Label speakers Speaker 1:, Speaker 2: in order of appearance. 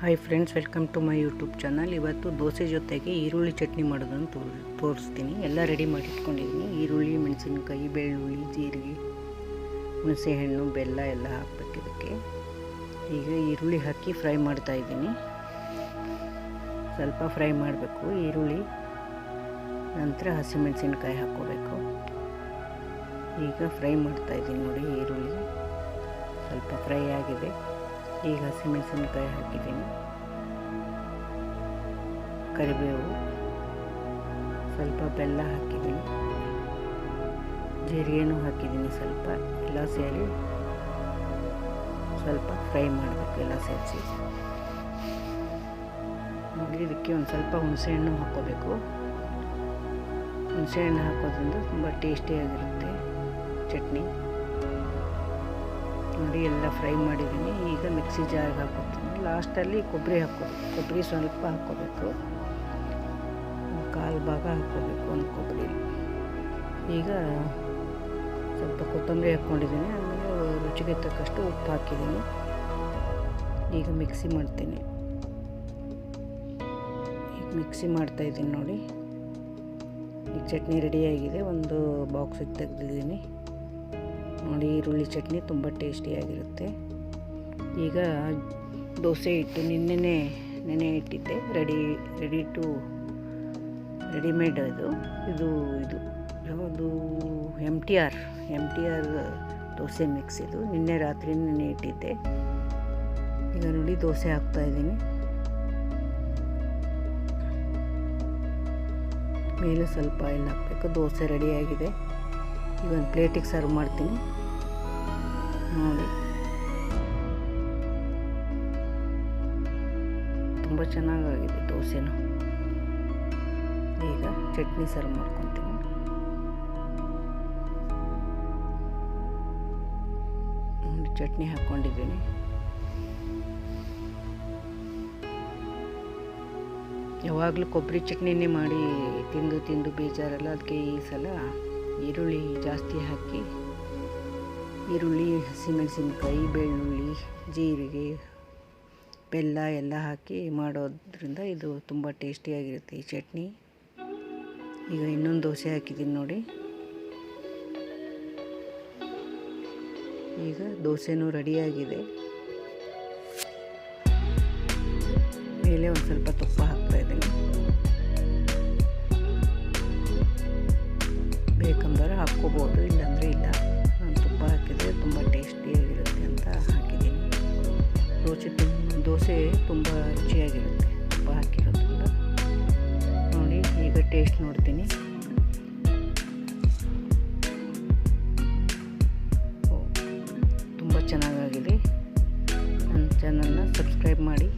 Speaker 1: Hi friends welcome to my YouTube channel ಇವತ್ತು ದೋಸೆ ಜೊತೆಗೆ ಈರುಳ್ಳಿ ಚಟ್ನಿ ಮಾಡೋದನ್ನು ತೋ ತೋರಿಸ್ತೀನಿ. ಎಲ್ಲ ರೆಡಿ ಮಾಡಿ ಇಟ್ಕೊಂಡಿದ್ದೀನಿ ಈರುಳ್ಳಿ, ಮೆಣಸಿನ್ಕಾಯಿ, ಬೆಳ್ಳುಳ್ಳಿ, ಜೀರಿಗೆ, ಹುಣಸೆಹಣ್ಣು, ಬೆಲ್ಲ ಎಲ್ಲ ಹಾಕ್ಬೇಕು ಇದಕ್ಕೆ. ಈಗ ಈರುಳ್ಳಿ ಹಾಕಿ ಫ್ರೈ ಮಾಡ್ತಾ ಇದ್ದೀನಿ. ಸ್ವಲ್ಪ ಫ್ರೈ ಮಾಡಬೇಕು. ಈರುಳ್ಳಿ, ನಂತರ ಹಸಿಮೆಣಸಿನ್ಕಾಯಿ ಹಾಕ್ಕೋಬೇಕು. ಈಗ ಫ್ರೈ ಮಾಡ್ತಾ ಇದ್ದೀನಿ ನೋಡಿ ಈರುಳ್ಳಿ. ಸ್ವಲ್ಪ ಫ್ರೈ ಆಗಿದೆ. ಈಗ ಹಸಿಮೆಣಸಿನಕಾಯಿ ಹಾಕಿದ್ದೀನಿ. ಕರಿಬೇವು, ಸ್ವಲ್ಪ ಬೆಲ್ಲ ಹಾಕಿದ್ದೀನಿ. ಜೀರಿಗೆನೂ ಹಾಕಿದ್ದೀನಿ ಸ್ವಲ್ಪ. ಎಲ್ಲ ಸೇರಿ ಸ್ವಲ್ಪ ಫ್ರೈ ಮಾಡಬೇಕು ಎಲ್ಲ ಸೇರಿಸಿ. ನೋಡಿ ಇದಕ್ಕೆ ಒಂದು ಸ್ವಲ್ಪ ಹುಣಸೆಹಣ್ಣು ಹಾಕ್ಕೋಬೇಕು. ಹುಣಸೆಹಣ್ಣು ಹಾಕೋದ್ರಿಂದ ತುಂಬ ಟೇಸ್ಟಿಯಾಗಿರುತ್ತೆ ಚಟ್ನಿ. ನೋಡಿ ಎಲ್ಲ ಫ್ರೈ ಮಾಡಿದ್ದೀನಿ. ಈಗ ಮಿಕ್ಸಿ ಜಾರ್ಗೆ ಹಾಕೋತೀನಿ ಲಾಸ್ಟಲ್ಲಿ ಕೊಬ್ಬರಿ ಹಾಕೋಬೇಕು ಕೊಬ್ಬರಿ ಸ್ವಲ್ಪ ಹಾಕ್ಕೋಬೇಕು. ಕಾಲು ಭಾಗ ಹಾಕ್ಕೋಬೇಕು ಒಂದು ಕೊಬ್ಬರಿ ಈಗ ಸ್ವಲ್ಪ ಕೊತ್ತಂಬರಿ ಹಾಕ್ಕೊಂಡಿದ್ದೀನಿ. ಆಮೇಲೆ ರುಚಿಗೆ ತಕ್ಕಷ್ಟು ಉಪ್ಪು ಹಾಕಿದ್ದೀನಿ. ಈಗ ಮಿಕ್ಸಿ ಮಾಡ್ತೀನಿ. ಈಗ ಮಿಕ್ಸಿ ಮಾಡ್ತಾಯಿದ್ದೀನಿ ನೋಡಿ. ಈಗ ಚಟ್ನಿ ರೆಡಿಯಾಗಿದೆ ಒಂದು ಬಾಕ್ಸಿಗೆ ತೆಗೆದಿದ್ದೀನಿ. ನೋಡಿ ಈರುಳ್ಳಿ ಚಟ್ನಿ ತುಂಬ ಟೇಸ್ಟಿಯಾಗಿರುತ್ತೆ. ಈಗ ದೋಸೆ ಹಿಟ್ಟು ನಿನ್ನೆನೆ ನೆನೆ ಇಟ್ಟಿದ್ದೆ. ರೆಡಿ ರೆಡಿ ಟು ರೆಡಿಮೇಡ್ ಇದು ಇದು ಇದು ಯಾವುದು? ಎಂ ಟಿ ಆರ್ ಎಂ ಟಿ ಆರ್ ದೋಸೆ ಮಿಕ್ಸ್ ಇದು. ನಿನ್ನೆ ರಾತ್ರಿ ನೆನೆ ಇಟ್ಟಿದ್ದೆ. ಈಗ ನೋಡಿ ದೋಸೆ ಹಾಕ್ತಾಯಿದ್ದೀನಿ ಮೇಲೆ ಸ್ವಲ್ಪ ಆಯಿಲ್ ಹಾಕಬೇಕು. ದೋಸೆ ರೆಡಿಯಾಗಿದೆ. ಈಗ ಒಂದು ಪ್ಲೇಟಿಗೆ ಸರ್ವ್ ಮಾಡ್ತೀನಿ. ನೋಡಿ. ತುಂಬ ಚೆನ್ನಾಗಾಗಿದೆ ದೋಸೆನೂ. ಈಗ ಚಟ್ನಿ ಸರ್ವ್ ಮಾಡ್ಕೊತೀನಿ. ನೋಡಿ, ಚಟ್ನಿ ಹಾಕ್ಕೊಂಡಿದ್ದೀನಿ. ಯಾವಾಗಲೂ ಕೊಬ್ಬರಿ ಚಟ್ನಿನೇ ಮಾಡಿ ತಿಂದು ತಿಂದು ಬೇಜಾರಲ್ಲ, ಅದಕ್ಕೆ ಈ ಸಲ ಈರುಳ್ಳಿ ಜಾಸ್ತಿ ಹಾಕಿ, ಈರುಳ್ಳಿ, ಹಸಿಮೆಣಸಿನ್ಕಾಯಿ, ಬೆಳ್ಳುಳ್ಳಿ, ಜೀರಿಗೆ, ಬೆಲ್ಲ ಎಲ್ಲ ಹಾಕಿ ಮಾಡೋದ್ರಿಂದ ಇದು ತುಂಬ ಟೇಸ್ಟಿಯಾಗಿರುತ್ತೆ ಈ ಚಟ್ನಿ. ಈಗ ಇನ್ನೊಂದು ದೋಸೆ ಹಾಕಿದ್ದೀನಿ ನೋಡಿ. ಈಗ ದೋಸೆನೂ ರೆಡಿಯಾಗಿದೆ. ಮೇಲೆ ಒಂದು ಸ್ವಲ್ಪ ತುಪ್ಪ ಹಾಕ್ತಾಯಿದ್ದೀನಿ ಬೇಕಂದರೆ ಹಾಕ್ಕೋಬೋದು, ಇಲ್ಲಾಂದರೆ ಇಲ್ಲ. ನಾನು ತುಪ್ಪ ಹಾಕಿದರೆ ತುಂಬ ಟೇಸ್ಟಿಯಾಗಿರುತ್ತೆ ಅಂತ ಹಾಕಿದ್ದೀನಿ. ದೋಸೆ ತುಂಬ ದೋಸೆ ತುಂಬ ರುಚಿಯಾಗಿರುತ್ತೆ ತುಪ್ಪ ಹಾಕಿರೋದ್ರಿಂದ. ನೋಡಿ, ಈಗ ಟೇಸ್ಟ್ ನೋಡ್ತೀನಿ. ತುಂಬ ಚೆನ್ನಾಗಾಗಿದೆ. ನನ್ನ ಚಾನಲ್ನ ಸಬ್ಸ್ಕ್ರೈಬ್ ಮಾಡಿ.